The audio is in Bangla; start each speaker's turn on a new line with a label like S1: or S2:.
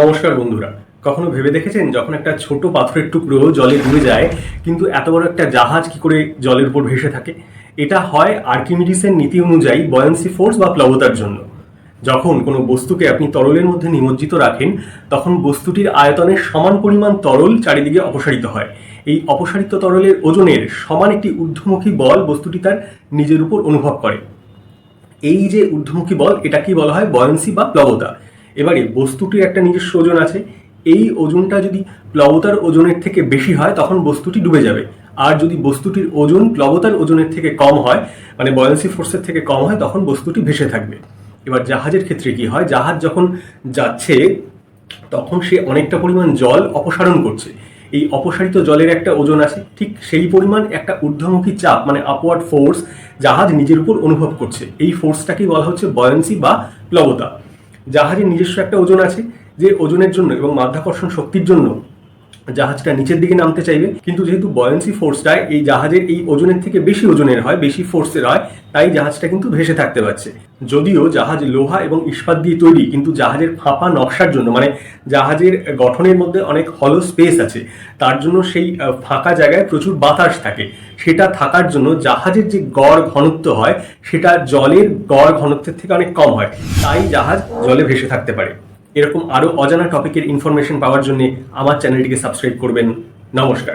S1: নমস্কার বন্ধুরা। কখনো ভেবে দেখেছেন যখন একটা ছোট পাথরের টুকরো জলে ডুবে যায়, কিন্তু এত বড় একটা জাহাজ কি করে জলের উপর ভেসে থাকে? এটা হয় আর্কিমিডিসের নীতি অনুযায়ী বয়ান্সি ফোর্স বা প্লবতার জন্য। যখন কোনো বস্তুকে আপনি তরলের মধ্যে নিমজ্জিত রাখেন, তখন বস্তুটির আয়তনের সমান পরিমাণ তরল চারিদিকে অপসারিত হয়। এই অপসারিত তরলের ওজনের সমান একটি ঊর্ধ্বমুখী বল বস্তুটি তার নিজের উপর অনুভব করে। এই যে ঊর্ধ্বমুখী বল এটাকেই বলা হয় বয়ন্সি বা প্লবতা? এবারে বস্তুটির একটা নিজস্ব ওজন আছে। এই ওজনটা যদি প্লবতার ওজনের থেকে বেশি হয়, তখন বস্তুটি ডুবে যাবে। আর যদি বস্তুটির ওজন প্লবতার ওজনের থেকে কম হয় মানে বয়ন্সি ফোর্সের থেকে কম হয়, তখন বস্তুটি ভেসে থাকবে। এবার জাহাজের ক্ষেত্রে কি হয়? জাহাজ যখন যাচ্ছে, তখন সে অনেকটা পরিমাণ জল অপসারণ করছে। এই অপসারিত জলের একটা ওজন আছে, ঠিক সেই পরিমাণ একটা ঊর্ধ্বমুখী চাপ মানে আপওয়ার্ড ফোর্স জাহাজ নিজের উপর অনুভব করছে। এই ফোর্সটাকেই বলা হচ্ছে বয়ন্সি বা প্লবতা। জাহাজের নিজস্ব একটা ওজন আছে যে ওজনের জন্য এবং মাধ্যাকর্ষণ শক্তির জন্য জাহাজটা নিচের দিকে নামতে চাইবে। কিন্তু যেহেতু বয়েন্সি ফোর্সটা এই জাহাজের এই ওজনের থেকে বেশি ওজনের হয়, বেশি ফোর্সের হয়, তাই জাহাজটা কিন্তু ভেসে থাকতে পারছে। যদিও জাহাজ লোহা এবং ইস্পাত দিয়ে তৈরি, কিন্তু জাহাজের ফাঁপা নকশার জন্য মানে জাহাজের গঠনের মধ্যে অনেক হলো স্পেস আছে, তার জন্য সেই ফাঁকা জায়গায় প্রচুর বাতাস থাকে। সেটা থাকার জন্য জাহাজের যে গড় ঘনত্ব হয়, সেটা জলের গড় ঘনত্বের থেকে অনেক কম হয়। তাই জাহাজ জলে ভেসে থাকতে পারে। এরকম আরও অজানা টপিকের ইনফরমেশন পাওয়ার জন্য আমার চ্যানেলটিকে সাবস্ক্রাইব করবেন। নমস্কার।